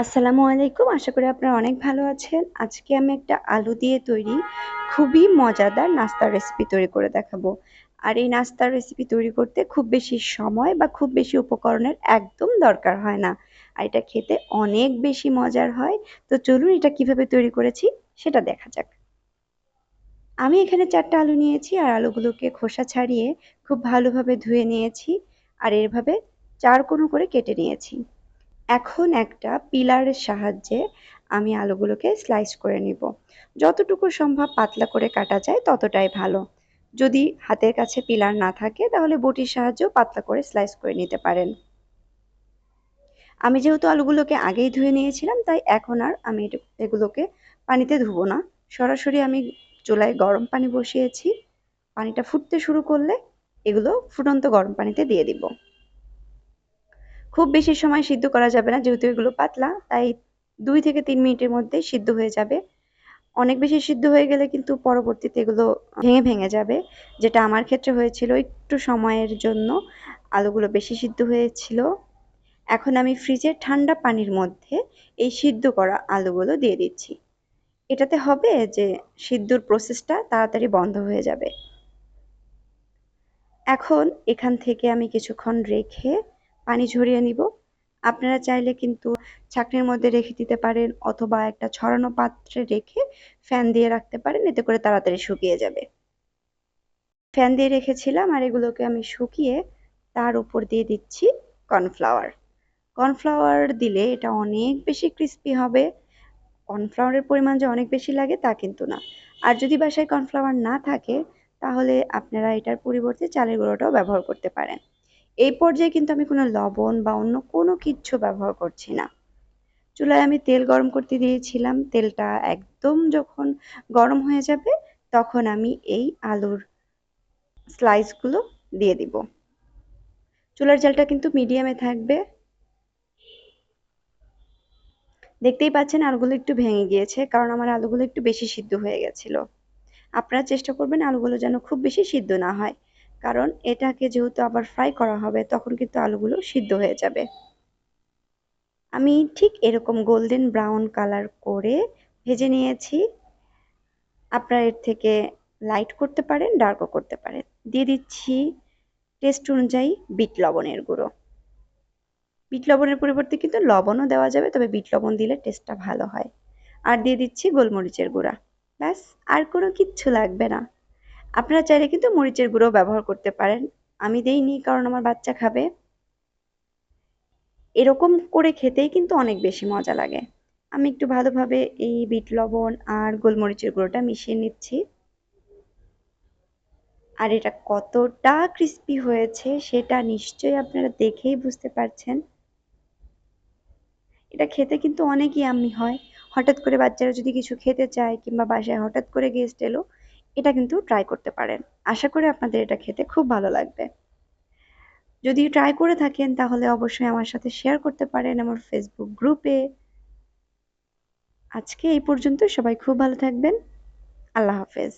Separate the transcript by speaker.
Speaker 1: আসসালামু আলাইকুম। আশা করি আপনারা অনেক ভালো আছেন। আজকে আমি একটা আলু দিয়ে তৈরি, খুবই মজাদার নাস্তার রেসিপি তৈরি করে দেখাবো। আর এই নাস্তার রেসিপি তৈরি করতে খুব বেশি সময় বা খুব বেশি উপকরণের একদম দরকার হয় না। আর এটা খেতে অনেক বেশি মজার হয়। তো চলুন এটা কীভাবে তৈরি করেছি সেটা দেখা যাক। আমি এখানে চারটা আলু নিয়েছি আর আলুগুলোকে খোসা ছাড়িয়ে খুব ভালোভাবে ধুয়ে নিয়েছি। আর এভাবে চার কোনো করে কেটে নিয়েছি। এখন একটা পিলারের সাহায্যে আমি আলুগুলোকে স্লাইস করে নিব। যতটুকু সম্ভব পাতলা করে কাটা যায় ততটাই ভালো। যদি হাতের কাছে পিলার না থাকে তাহলে বটির সাহায্যেও পাতলা করে স্লাইস করে নিতে পারেন। আমি যেহেতু আলুগুলোকে আগেই ধুয়ে নিয়েছিলাম, তাই এখন আর আমি এগুলোকে পানিতে ধুবো না। সরাসরি আমি চুলায় গরম পানি বসিয়েছি। পানিটা ফুটতে শুরু করলে এগুলো ফুটন্ত গরম পানিতে দিয়ে দিব। খুব বেশি সময় সিদ্ধ করা যাবে না, যেহেতু এগুলো পাতলা, তাই দুই থেকে তিন মিনিটের মধ্যে সিদ্ধ হয়ে যাবে। অনেক বেশি সিদ্ধ হয়ে গেলে কিন্তু পরবর্তীতে এগুলো ভেঙে ভেঙে যাবে, যেটা আমার ক্ষেত্রে হয়েছিল একটু সময়ের জন্য। আলুগুলো বেশি সিদ্ধ হয়েছিল। এখন আমি ফ্রিজের ঠান্ডা পানির মধ্যে এই সিদ্ধ করা আলুগুলো দিয়ে দিচ্ছি। এটাতে হবে যে সিদ্ধর প্রসেসটা তাড়াতাড়ি বন্ধ হয়ে যাবে। এখন এখান থেকে আমি কিছুক্ষণ রেখে পানি ঝরিয়ে নিব। আপনারা চাইলে কিন্তু ছাকনির মধ্যে রেখে দিতে পারেন অথবা একটা ছড়ানো পাত্রে রেখে ফ্যান দিয়ে রাখতে পারেন, এতে করে তাড়াতাড়ি শুকিয়ে যাবে। ফ্যান দিয়ে রেখেছিলাম আর এগুলোকে আমি শুকিয়ে তার উপর দিয়ে দিচ্ছি কর্নফ্লাওয়ার। কর্নফ্লাওয়ার দিলে এটা অনেক বেশি ক্রিস্পি হবে। কর্নফ্লাওয়ারের পরিমাণ যে অনেক বেশি লাগে তা কিন্তু না। আর যদি বাসায় কর্নফ্লাওয়ার না থাকে, তাহলে আপনারা এটার পরিবর্তে চালের গুঁড়োটাও ব্যবহার করতে পারেন। এই পর্যায়ে কিন্তু আমি কোনো লবণ বা অন্য কোনো কিচ্ছু ব্যবহার করছি না। চুলায় আমি তেল গরম করতে দিয়েছিলাম। তেলটা একদম যখন গরম হয়ে যাবে তখন আমি এই আলুর স্লাইসগুলো দিয়ে দিব। চুলার জালটা কিন্তু মিডিয়ামে থাকবে। দেখতেই পাচ্ছেন আলুগুলো একটু ভেঙে গিয়েছে কারণ আমার আলুগুলো একটু বেশি সিদ্ধ হয়ে গেছিল। আপনারা চেষ্টা করবেন আলুগুলো যেন খুব বেশি সিদ্ধ না হয়। কারণ এটাকে যেহেতু আবার ফ্রাই করা হবে, তখন কিন্তু আলুগুলো সিদ্ধ হয়ে যাবে। আমি ঠিক এরকম গোল্ডেন ব্রাউন কালার করে ভেজে নিয়েছি। আপনারা এর থেকে লাইট করতে পারেন ডার্কও করতে পারেন। দিয়ে দিচ্ছি টেস্ট অনুযায়ী বিট লবণের গুঁড়ো। বিট লবণের পরিবর্তে কিন্তু লবণও দেওয়া যাবে, তবে বিট লবণ দিলে টেস্টটা ভালো হয়। আর দিয়ে দিচ্ছি গোলমরিচের গুঁড়া। ব্যাস, আর কোনো কিচ্ছু লাগবে না। আপনারা চাইলে কিন্তু মরিচের গুঁড়ো ব্যবহার করতে পারেন। আমি দেইনি, কারণ আমার বাচ্চা খাবে। এরকম করে খেতেই কিন্তু অনেক বেশি মজা লাগে। আমি একটু ভালোভাবে এই বিট লবণ আর গোলমরিচের গুঁড়োটা মিশিয়ে নিচ্ছি। আর এটা কতটা ক্রিস্পি হয়েছে সেটা নিশ্চয়ই আপনারা দেখেই বুঝতে পারছেন। এটা খেতে কিন্তু অনেকই আমি হয়। হঠাৎ করে বাচ্চারা যদি কিছু খেতে চায় কিংবা বাসায় হঠাৎ করে গেস্ট এলো এটা কিন্তু ট্রাই করতে পারেন। আশা করি আপনাদের এটা খেতে খুব ভালো লাগবে। যদি ট্রাই করে থাকেন, তাহলে অবশ্যই আমার সাথে শেয়ার করতে পারেন আমার ফেসবুক গ্রুপে আজকে এই পর্যন্ত সবাই খুব ভালো থাকবেন। আল্লাহ হাফেজ।